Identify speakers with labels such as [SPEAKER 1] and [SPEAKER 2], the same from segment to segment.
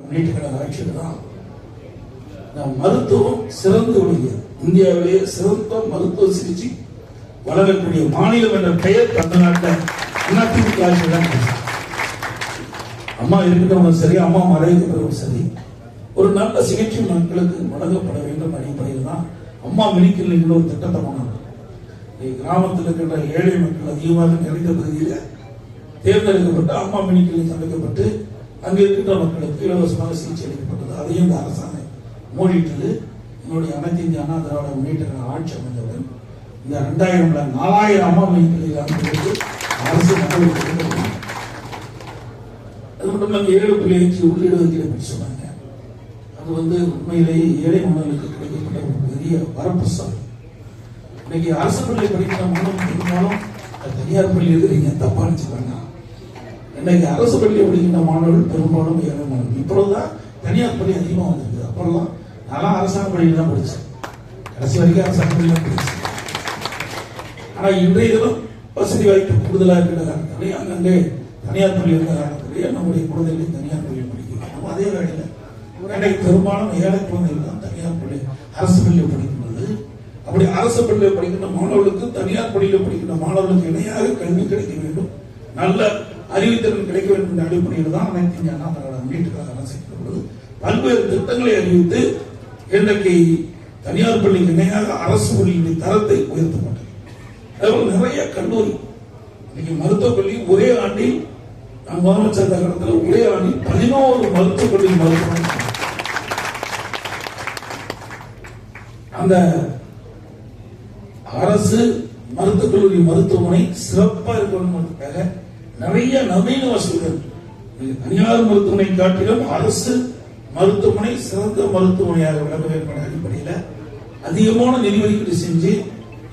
[SPEAKER 1] முன்னேற்ற ஆட்சியில் மருத்துவம் சிறந்து விளங்கியது இந்தியாவிலேயே சிறந்த மருத்துவ சிகிச்சை வழங்கக்கூடிய மாநிலம் என்ற பெயர் தமிழ்நாட்டில் அதிமுக அம்மா இருக்கிறவங்க சரி அம்மா மறைவுக்கு சரி ஒரு நல்ல சிகிச்சை மக்களுக்கு வழங்கப்பட வேண்டும் அடிப்படையில் தான் அம்மா மெடிக்கல் என்ற ஒரு திட்டத்தை கொண்டாங்க கிராமத்தில் இருக்கின்ற ஏழை மக்கள் அதிகமாக நிறைந்த பகுதியில் தேர்ந்தெடுக்கப்பட்டு அம்மா மெடிக்கலில் சமைக்கப்பட்டு அங்கே இருக்கின்ற மக்களுக்கு இலவசமாக சிகிச்சை அளிக்கப்பட்டது. அதையும் இந்த அரசாங்கம் மூடிட்டது என்னுடைய அனைத்து இந்திய அண்ணா திராவிட முன்னேற்ற ஆட்சி அமைந்தவுடன் இந்த ரெண்டாயிரம்ல நாலாயிரம் அம்மா மையங்களில் அமைந்தது அரசு நடவடிக்கை அது மட்டும் இல்லாமல் ஏழு புள்ளி அஞ்சு உள்ளீடு ஒதுக்கீடு சொன்னாங்க. அது வந்து உண்மையிலேயே ஏழை மாணவர்களுக்கு கிடைக்கப்பட்ட ஒரு பெரிய வரப்பிரசாதம் இன்னைக்கு அரசு பள்ளி படிக்கிற மாணவர்கள் இருந்தாலும் தனியார் பள்ளி எழுதுறீங்க தப்பா நினைச்சுக்காங்க இன்னைக்கு அரசு பள்ளி படிக்கின்ற மாணவர்கள் பெரும்பாலும் ஏழை மாணவர்கள். இப்பொழுதுதான் தனியார் பள்ளி அதிகமாக வந்திருக்கு. அப்பெல்லாம் நல்லா அரசாங்க பள்ளியில் தான் படித்தேன் கடைசி வரைக்கும் அரசாங்க பள்ளியில் தான் படித்தேன் ஆனால் இன்றைய தினம் வசதி வாய்ப்பு கூடுதலாக இருக்கிற காரணத்திலே அங்கங்கே தனியார் பள்ளி இருக்கிற காரணத்திலே நம்முடைய குழந்தைகளை தனியார் பள்ளியில் படிக்கிறோம் நம்ம அதே வேளையில் இன்னைக்கு பெரும்பாலும் ஏழை குழந்தைகள் தான் தனியார் பள்ளி அரசு பள்ளியில் படிக்கின்றது. அப்படி அரசு பள்ளியில் படிக்கின்ற மாணவர்களுக்கு தனியார் பள்ளியில் படிக்கின்ற மாணவர்களுக்கு இணையாக கல்வி கிடைக்க வேண்டும். நல்ல அறிவுத்திறன் கிடைக்க வேண்டும் என்ற அடிப்படையில் தான் அனைத்து இந்திய அண்ணா திராவிட முன்னேற்ற அரசு பல்வேறு திட்டங்களை அறிவித்து இன்றைக்கு தனியார் பள்ளிக்கு இணையாக அரசு பள்ளியின் தரத்தை உயர்த்தப்பட்டது அதுபோல நிறைய கல்லூரி இன்னைக்கு மருத்துவக் கல்வி ஒரே ஆண்டில் நான் முதலமைச்சர் காலத்தில் ஒரே ஆண்டில் பதினோரு மருத்துவக் கல்லூரி மருத்துவமனை அந்த அரசு மருத்துவக் கல்லூரி மருத்துவமனை சிறப்பாக இருக்கணும்ன்றதுக்காக நிறைய நவீன வசதிகள். தனியார் மருத்துவமனை காட்டிலும் அரசு மருத்துவமனை சிறந்த மருத்துவமனையாக விளங்க வேண்டும் அடிப்படையில். அதிகமான நிதி ஒதுக்கீடு செஞ்சு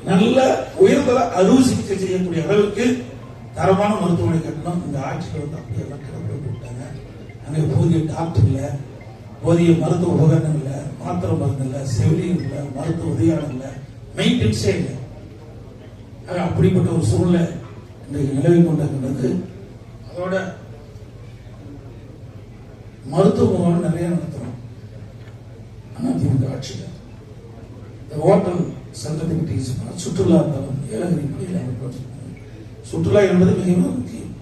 [SPEAKER 1] நல்ல உயர்தர அறுவை சிகிச்சை செய்யக்கூடிய அளவுக்கு தரமான மருத்துவமனை கட்டணம். இந்த ஆட்சிகள் வந்து அப்படியே கிளம்பி அங்கே போதிய டாக்டர் இல்லை போதிய மருத்துவ உபகரணம் இல்லை மாத்திரை மருந்து இல்லை செவிலியம் இல்லை மருத்துவ உதவியாளர் இல்லை மெயின்டென்ஸே இல்லை. அப்படிப்பட்ட ஒரு சூழ்நிலை இன்றைக்கு நிலவி கொண்டிருக்கின்றது அதோட மருத்துவ முகாம் நிறைய நடத்துறோம். அதிமுக ஆட்சியில் இந்த ஹோட்டல் சங்கத்தை சுற்றுலா தலம் ஏலகிரி மொழியில் அமைப்பது சுற்றுலா என்பது மிகவும் முக்கியம்.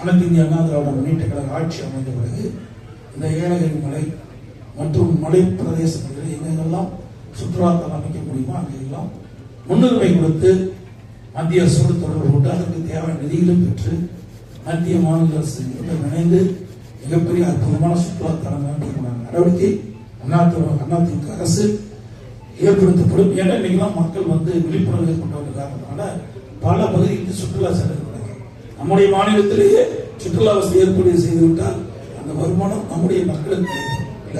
[SPEAKER 1] அனைத்து இந்திய அண்ணா திராவிட முன்னேற்ற கழக ஆட்சி அமைந்த பிறகு இந்த ஏலகிரி மலை மற்றும் மலை பிரதேசங்களில் எங்கெங்கெல்லாம் சுற்றுலா தலம் அமைக்க முடியுமோ அங்கெல்லாம் முன்னுரிமை கொடுத்து மத்திய அரசோடு தொடர்பு கொண்டு அதற்கு தேவையான நிதிகளும் பெற்று மத்திய மாநில அரசு இணைந்து மிகப்பெரிய அற்புதமான சுற்றுலா தலம் நடவடிக்கை அண்ணா அதிமுக அரசு ஏற்படுத்தப்படும். ஏன்னா இன்னைக்கெல்லாம் மக்கள் வந்து விழிப்புணர்வு கொண்டு வந்த காரணத்தினால பல பகுதிக்கு சுற்றுலா செல்லுகிறாங்க நம்முடைய மாநிலத்திலேயே சுற்றுலா வசதி ஏற்படுத்தி செய்துவிட்டால் அந்த வருமானம் நம்முடைய மக்களுக்கு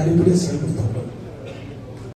[SPEAKER 1] அடிப்படையில் செயல்படுத்தப்படும்.